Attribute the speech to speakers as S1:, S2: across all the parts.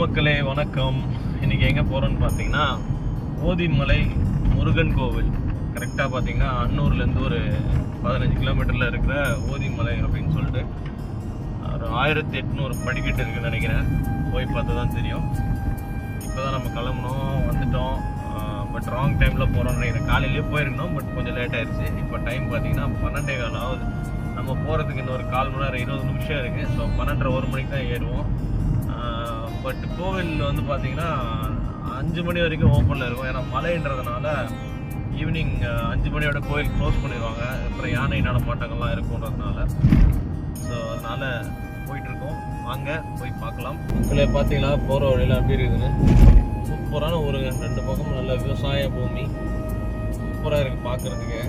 S1: மக்களே வணக்கம். இன்னைக்கு எங்கே போகிறோன்னு பார்த்தீங்கன்னா ஓதிமலை முருகன் கோவில். கரெக்டாக பார்த்தீங்கன்னா அன்னூர்லேருந்து ஒரு பதினஞ்சு கிலோமீட்டரில் இருக்கிற ஓதிமலை அப்படின்னு சொல்லிட்டு ஒரு ஆயிரத்தி எட்நூறு படிக்கட்டு இருக்குன்னு நினைக்கிறேன். போய் பார்த்தா தான் தெரியும். இப்போ தான் நம்ம கிளம்பணும் வந்துட்டோம். பட் ராங் டைமில் போகிறோம்னு நினைக்கிறேன். காலையிலேயே போயிருந்தோம் பட் கொஞ்சம் லேட் ஆயிடுச்சு இப்போ டைம் பார்த்தீங்கன்னா பன்னெண்டே கால் ஆகுது. நம்ம போகிறதுக்கு இன்னொரு ஒரு கால் மணி நேரம் இருபது நிமிஷம் இருக்குது ஸோ பன்னெண்டரை ஒரு மணிக்கு தான் ஏறுவோம். பட் கோவில் வந்து பார்த்தீங்கன்னா அஞ்சு மணி வரைக்கும் ஓப்பனில் இருக்கும். ஏன்னா மலைன்றதுனால ஈவினிங் அஞ்சு மணியோட கோயில் க்ளோஸ் பண்ணிடுவாங்க. அப்புறம் யானை நடமாட்டங்கள்லாம் இருக்குன்றதுனால. ஸோ அதனால் போயிட்டுருக்கோம். வாங்க போய் பார்க்கலாம். மக்களே பார்த்தீங்கன்னா போகிற வழியில் எப்படி இருக்குதுன்னு சூப்பரான ஊருங்க. ரெண்டு பக்கமும் நல்ல விவசாய பூமி. சூப்பராக இருக்குது பார்க்குறதுக்கு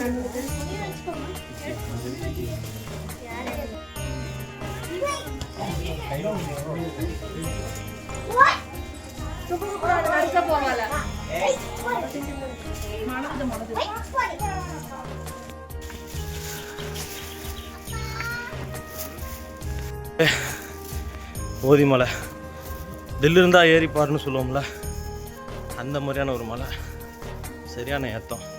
S1: ஓதிமலை தில்லு இருந்தால் ஏறிப்பாருன்னு சொல்லுவோம்ல. அந்த மாதிரியான ஒரு மலை. சரியான ஏத்தம்.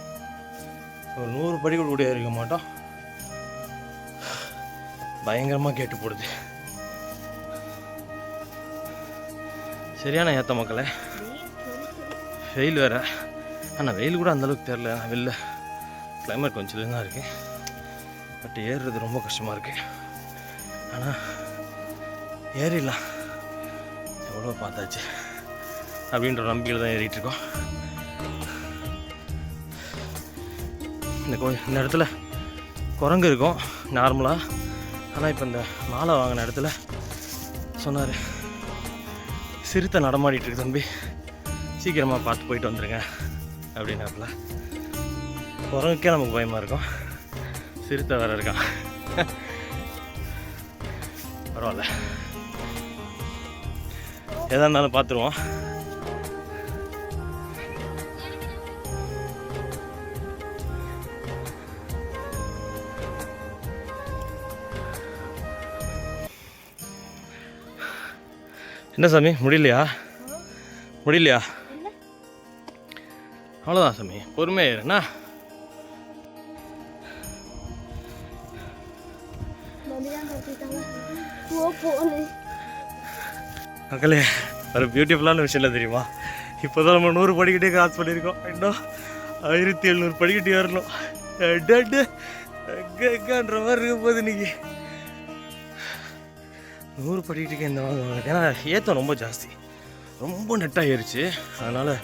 S1: ஒரு நூறு படி கூட இருக்க மாட்டோம். பயங்கரமாக கேட்டு போடுது. சரியான ஏற்ற மக்களே. வெயில் வேற. ஆனால் வெயில் கூட அந்தளவுக்கு தெரில வெளில கிளைமேட் கொஞ்சம் சில்லுன்னு தான் இருக்குது பட் ஏறுறது ரொம்ப கஷ்டமாக இருக்குது ஆனால் ஏறிடலாம். எவ்வளோ பார்த்தாச்சு. அப்படின்ற நம்பிக்கையில் தான் ஏறிட்டு இந்த கோ இந்த இடத்துல குரங்கு இருக்கும் நார்மலாக ஆனால் இப்போ இந்த மாலை வாங்கின இடத்துல சொன்னார் சிறுத்தை நடமாடிட்டு இருக்கு தம்பி. சீக்கிரமாக பார்த்து போயிட்டு வந்துடுங்க அப்படின்னாப்புல. குரங்குக்கே நமக்கு பயமாக இருக்கும். சிறுத்தை வேறு இருக்கான் பரவாயில்ல. எதா இருந்தாலும் பார்த்துருவோம். என்ன சாமி முடியலையா? முடியலையா? அவ்வளோதான் சாமி பொறுமையாக இருண்ணா மக்களே ஒரு பியூட்டிஃபுல்லான விஷயம் இல்லை தெரியுமா? இப்போ தான் நம்ம நூறு படிக்கிட்டே கிராஸ் பண்ணியிருக்கோம். இன்னும் ஆயிரத்தி எழுநூறு படிக்கிட்டு ஏறணும். அங்கன்ற மாதிரி இருக்க போகுது இன்னைக்கு. நூறு படிக்கிட்டு இந்த வாங்க ஏன்னா ஏற்றம் ரொம்ப ஜாஸ்தி. ரொம்ப நெட்டாகிடுச்சு அதனால்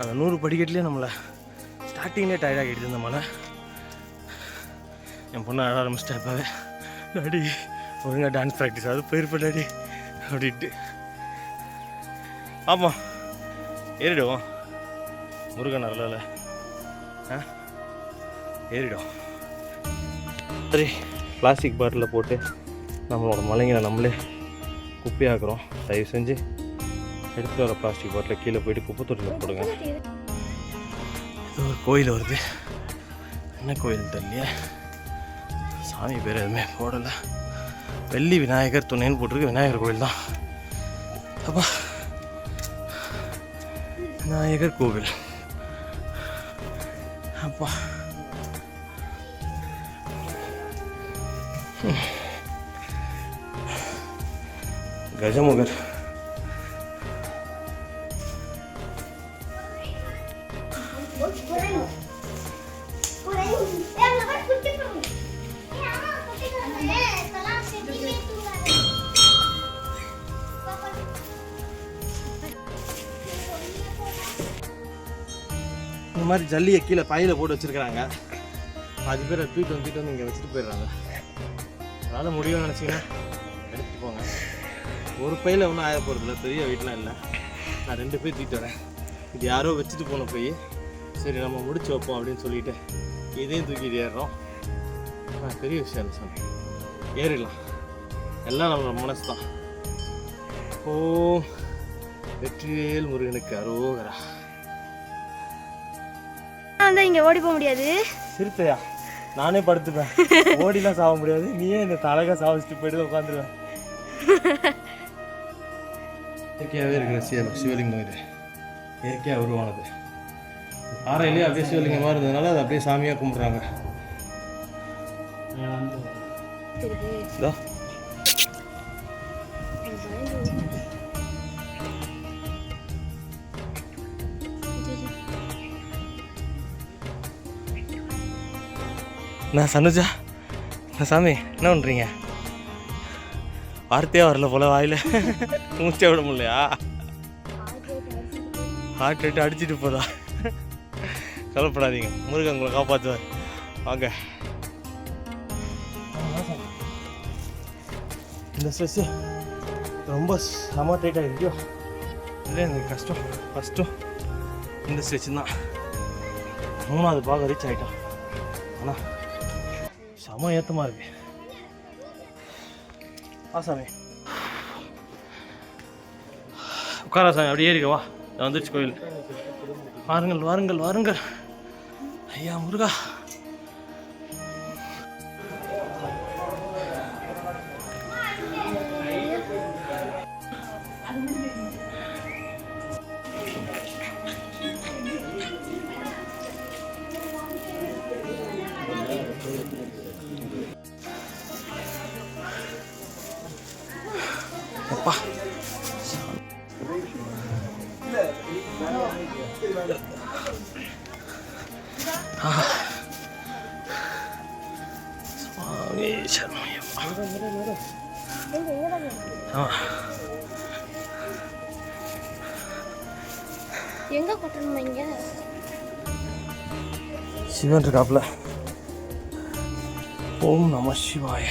S1: அந்த நூறு படிக்கட்டுலேயே நம்மளை ஸ்டார்டிங்லேயே டயர்டாகிடுது இந்த மலை. என் பொண்ணு அழ ஆரம்பிச்சிட்டா இப்போவே. டாடி ஒழுங்காக டான்ஸ் ப்ராக்டிஸ் அது போயிருப்ப டாடி. அப்படின்ட்டு. ஆமாம் ஏறிடுவோம் முருகன் அருளால. ஆ? ஏறிடும் சரி பிளாஸ்டிக் பாட்டிலில் போட்டு நம்மளோட மலைங்களை நம்மளே குப்பையாக்குறோம். தயவு செஞ்சு எடுத்துகிட்டு வர பிளாஸ்டிக் பாட்டில் கீழே போயிட்டு குப்பை தொட்டியில் போடுங்க. இது ஒரு கோயில் வருது. என்ன கோயில் தெரியல சாமி பேர் எதுவுமே போடலை. வெள்ளி விநாயகர் துணைன்னு போட்டிருக்கு. விநாயகர் கோயில் தான். அப்பா. விநாயகர் கோவில். அப்பா. கஜமுகர். இந்த மாதிரி ஜல்லியை கீழே பையில் போட்டு வச்சுருக்கிறாங்க. பாதி பேரை தூக்கிட்டு வந்துட்டு வந்து இங்கே வச்சுட்டு போயிடுறாங்க. அதனால் முடியும்னு நினச்சிங்கன்னா எடுத்துகிட்டு போங்க. ஒரு பையில ஒன்றும் ஆய போகிறதில்ல பெரிய வெயிட்லாம் இல்லை. நான் ரெண்டு பேர் தூக்கிட்டு வரேன். இது யாரோ வச்சுட்டு போன போய். சரி நம்ம முடிச்சு வைப்போம் அப்படின்னு சொல்லிட்டு இதையும் தூக்கிட்டு ஏறுறோம். ஆ, பெரிய விஷயம் இல்லை சாமி. ஏறிடலாம். எல்லாம் நம்மளோட மனசு தான் ஓ வெற்றிவேல் முருகனுக்கு அரோகரா.
S2: வந்து இங்க ஓடி போக முடியாது.
S1: சிறுத்தையா? நானே படுத்துப்பேன். ஓடிலாம் சாக முடியாது. நீயே இந்த தலைகா சாவிச்சுட்டு போயிட்டு உட்காந்துருவேன் இயற்கையாகவே இருக்கிற சிவ சிவலிங்கம் இது. இயற்கையாக உருவானது. பாறையிலேயே அப்படியே சிவலிங்கமாக இருந்ததுனால அதை அப்படியே சாமியாக கும்பிட்றாங்க. நான் சனுஜா நான் சாமி என்ன பண்ணுறீங்க வார்த்தையே வரல போல வாயில். மூச்சே விட முடியலையா? ஹார்ட் ரேட் அடிச்சிட்டு போதா? கவலைப்படாதீங்க. முருகன் உங்களை காப்பாற்றுவார் வாங்க. இந்த ஸ்ட்ரெஸ்ஸு ரொம்ப செம டைட்டாக இருக்கியோ இல்லை எனக்கு கஷ்டம். ஃபஸ்ட்டும் இந்த ஸ்ட்ரெச்சு தான். மூணாவது பாகம் ரீச் ஆகிட்டோம் ஆனால் செம ஏற்றமாக இருக்கு. ஆசாமி. சாமி உட்காரா சாமி அப்படியே இருக்க வா. நான் வந்துருச்சு கோயில். வாருங்கள் வாருங்கள் வாருங்கள். ஐயா முருகா. அது
S2: எங்க கொட்டணும் இங்க
S1: சிவன் இருக்காப்புல. ஓம் நம சிவாய.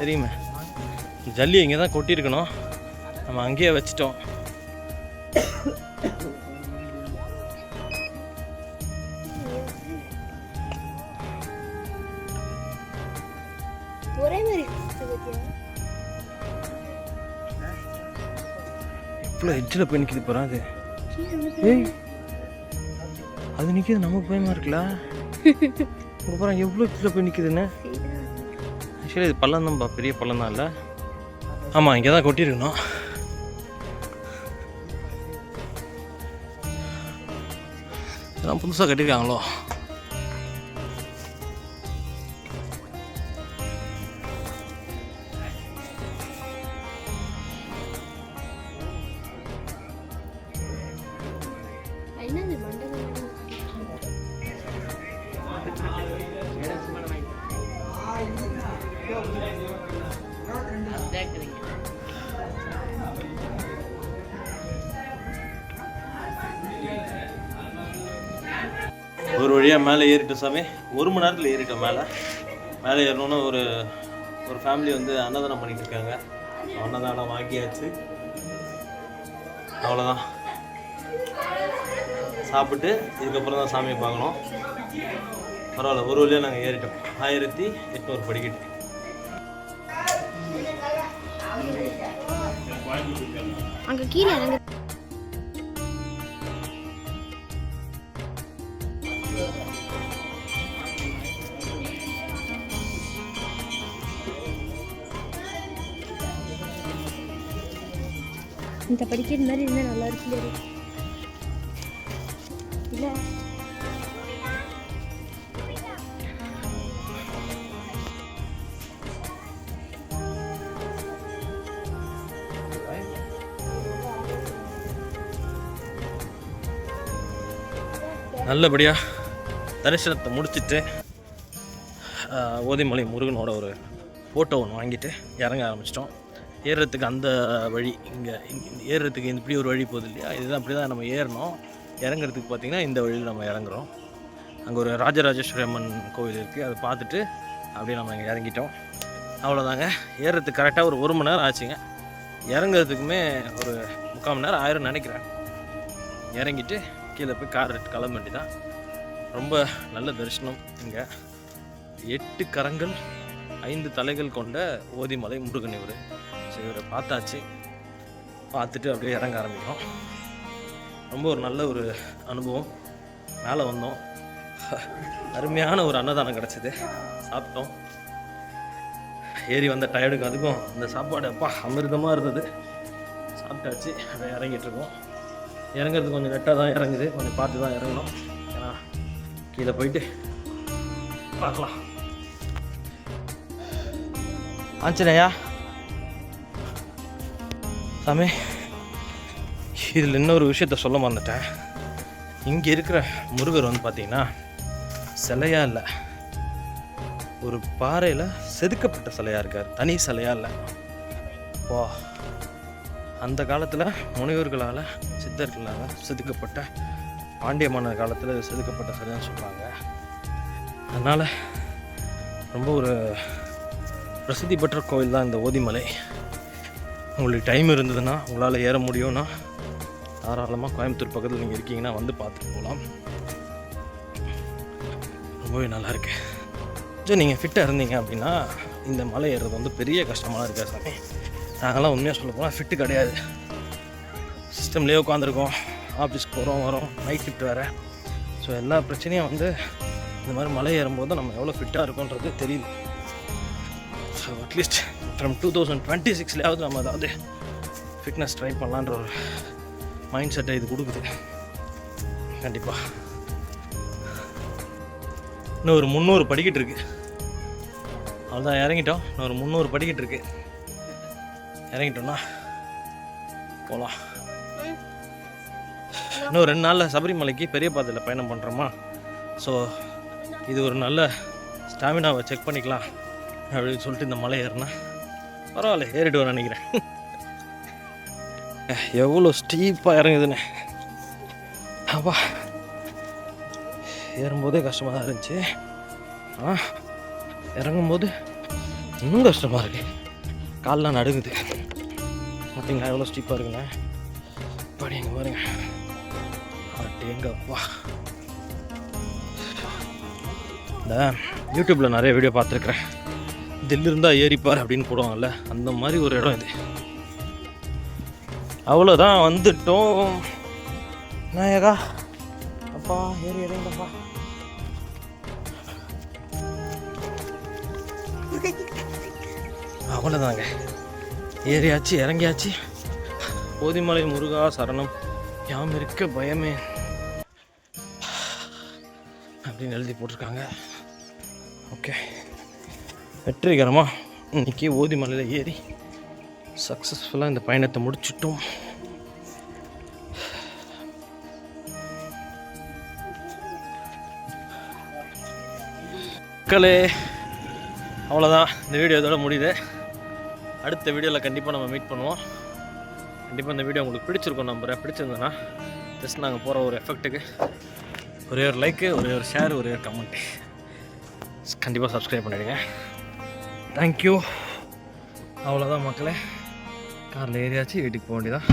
S1: தெரியுமே. ஜல்லி இங்கே தான் கொட்டியிருக்கணும். நம்ம அங்கேயே வச்சிட்டோம்.
S2: ஒரே மாதிரி
S1: எட்ஜில் போய் நிற்கிது போகிறா அது. ஏய் அது நிற்கிது நமக்கு பயமா இருக்குல்ல? அப்புறம் எவ்வளோ எட்ஜில் போய் நிற்கிதுன்னு ஆக்சுவலி இது பள்ளம் தான்ப்பா பெரிய பள்ளம் தான் இல்லை? ஆமாம் இங்கே தான் கொட்டியிருக்கணும். இதெல்லாம் புதுசாக கட்டியிருக்காங்களோ?
S2: என்னது மண்டபம்?
S1: ஒரு வழியாக மேலே ஏறிட்டோம் சாமி. ஒரு மணி நேரத்தில் ஏறிட்டோம் மேலே. மேலே ஏறணுன்னா ஒரு ஒரு ஃபேமிலி வந்து அன்னதானம் பண்ணிட்டு இருக்காங்க. அன்னதானம் வாங்கியாச்சு. அவ்வளோதான் சாப்பிட்டு இதுக்கப்புறம் தான் சாமியை பார்க்கணும். பரவாயில்ல ஒரு வழியாக நாங்கள் ஏறிட்டோம். ஆயிரத்தி எட்நூறு படிக்கட்டு.
S2: அங்கே கீழே இறங்கு படிக்கிற மாதிரி இருந்தால் நல்லா இருக்கும் இல்லை.
S1: நல்லபடியாக தரிசனத்தை முடிச்சுட்டு ஓதிமலை முருகனோட ஒரு ஃபோட்டோ ஒன்று வாங்கிட்டு இறங்க ஆரம்பிச்சிட்டோம். ஏறுறதுக்கு அந்த வழி இங்கே ஏறுறதுக்கு இந்த இப்படி ஒரு வழி போகுது இல்லையா? இதுதான் அப்படி தான் நம்ம ஏறணும். இறங்குறதுக்கு பார்த்திங்கன்னா இந்த வழியில் நம்ம இறங்குறோம். அங்கே ஒரு ராஜராஜேஸ்வரி அம்மன் கோவில் இருக்குது அதை பார்த்துட்டு அப்படியே நம்ம இங்கே இறங்கிட்டோம். அவ்வளோதாங்க ஏறுறதுக்கு கரெக்டாக ஒரு ஒரு மணி நேரம் ஆச்சுங்க. இறங்குறதுக்குமே ஒரு முக்கால் மணி நேரம் ஆயிரம் நினைக்கிறேன். இறங்கிட்டு கீழே போய் கார் கிளம்ப வேண்டி தான் ரொம்ப நல்ல தரிசனம் இங்கே. எட்டு கரங்கள் ஐந்து தலைகள் கொண்ட ஓதிமலை முருகன் இவர். இவரை பார்த்தாச்சு. பார்த்துட்டு அப்படியே இறங்க ஆரம்பிக்கிறோம். ரொம்ப ஒரு நல்ல ஒரு அனுபவம். மேலே வந்தோம். அருமையான ஒரு அன்னதானம் கிடச்சிது. சாப்பிட்டோம். ஏறி வந்த டயர்டுக்கு அதுக்கும் அந்த சாப்பாடு அப்பா அமிர்தமாக இருந்தது. சாப்பிட்டாச்சு. அப்படியே இறங்கிட்டுருக்கோம் இறங்குறது கொஞ்சம் லெட்டாக தான் இறங்குது. கொஞ்சம் பார்த்து தான் இறங்கணும். ஏன்னா கீழே போயிட்டு பார்க்கலாம். ஆஞ்சனையா சாமி இதில் இன்னொரு விஷயத்த சொல்ல மறந்துட்டேன். இங்கே இருக்கிற முருகர் வந்து பார்த்தீங்கன்னா சிலையாக இல்லை. ஒரு பாறையில் செதுக்கப்பட்ட சிலையாக இருக்கார். தனி சிலையாக இல்லை. வா அந்த காலத்தில் முனிவர்களால் சித்தர்களால் செதுக்கப்பட்ட பாண்டிய மன்னர் காலத்தில் செதுக்கப்பட்ட சிலைன்னு சொல்கிறாங்க அதனால் ரொம்ப ஒரு பிரசித்தி பெற்ற கோவில் தான் இந்த ஓதிமலை. உங்களுக்கு டைம் இருந்ததுன்னா உங்களால் ஏற முடியும்னா தாராளமாக கோயம்புத்தூர் பக்கத்தில் நீங்கள் இருக்கீங்கன்னா வந்து பார்த்துட்டு போகலாம் ரொம்பவே நல்லா இருக்கு. கொஞ்சம் நீங்கள் ஃபிட்டாக இருந்தீங்க அப்படின்னா இந்த மலை ஏறுறது வந்து பெரிய கஷ்டமாக இருக்கா சாமி. நாங்களாம் உண்மையாக சொல்ல போனால் ஃபிட்டு கிடையாது. சிஸ்டம்லேயே உட்காந்துருக்கோம் ஆஃபீஸ்க்கு போகிறோம் வரோம் நைட் ஷிஃப்ட் வேறு. ஸோ எல்லா பிரச்சனையும் வந்து இந்த மாதிரி மலை ஏறும்போது நம்ம எவ்வளோ ஃபிட்டாக இருக்கோன்றது தெரியுது so at least from two thousand twenty சிக்ஸ்லேயாவது நம்ம அதாவது ஃபிட்னஸ் ட்ரை பண்ணலான்ற ஒரு மைண்ட் செட்டை இது கொடுக்குது. கண்டிப்பாக இன்னும் ஒரு முந்நூறு படிக்கிட்டு இருக்கு. அவ்வளோதான் இறங்கிட்டோம். இன்னும் ஒரு முந்நூறு படிக்கிட்டு இருக்கு. இறங்கிட்டோம்னா போகலாம் இன்னும் ரெண்டு நாளில் சபரிமலைக்கு பெரிய பாதையில் பயணம் பண்ணுறோமா ஸோ இது ஒரு நல்ல ஸ்டாமினாவை செக் பண்ணிக்கலாம் அப்படின்னு சொல்லிட்டு இந்த மலை ஏறினா. பரவாயில்ல ஏறிடுவோம் நினைக்கிறேன். எவ்வளோ ஸ்டீப்பாக இறங்குதுண்ணே அப்பா ஏறும்போதே கஷ்டமாக தான் இருந்துச்சு. ஆ இறங்கும்போது இன்னும் கஷ்டமாக இருக்கு. கால்லாம் நடுங்குது. பார்த்தீங்களா எவ்வளோ ஸ்டீப்பாக இருக்குண்ணே படி எங்கே பாருங்க. அடேங்கப்பா இந்த யூடியூப்பில் நிறைய வீடியோ பார்த்துருக்குறேன். தில்லு இருந்தால் ஏறிப்பார் அப்படின்னு போடுவாங்கல்ல அந்த மாதிரி ஒரு இடம் இது. அவ்வளோதான் வந்துட்டோம். நாயகா அப்பா ஏறி இறங்கப்பா அவ்வளோதாங்க ஏறியாச்சு இறங்கியாச்சு. போதிமலை முருகா சரணம். யாம் இருக்க பயமே. அப்படின்னு எழுதி போட்டிருக்காங்க. ஓகே. வெற்றிகரமாக இன்னைக்கு ஓதிமலையில் ஏறி சக்ஸஸ்ஃபுல்லாக இந்த பயணத்தை முடிச்சிட்டோம். மக்களே அவ்வளோதான் இந்த வீடியோ இதோட முடியுது. அடுத்த வீடியோவில் கண்டிப்பாக நம்ம மீட் பண்ணுவோம். கண்டிப்பாக இந்த வீடியோ உங்களுக்கு பிடிச்சிருக்கோம் நம்புகிறேன் பிடிச்சிருந்தேன்னா ஜஸ்ட் நாங்கள் போகிற ஒரு எஃபெக்ட்டுக்கு ஒரே ஒரு லைக்கு ஒரே ஒரு ஷேர் ஒரே ஒரு கமெண்ட் கண்டிப்பாக சப்ஸ்கிரைப் பண்ணிடுங்க. தேங்க்யூ அவ்வளோதான் மக்களே. காரில் ஏறியாச்சு வீட்டுக்கு போக வேண்டியதான்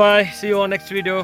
S1: bye see you next video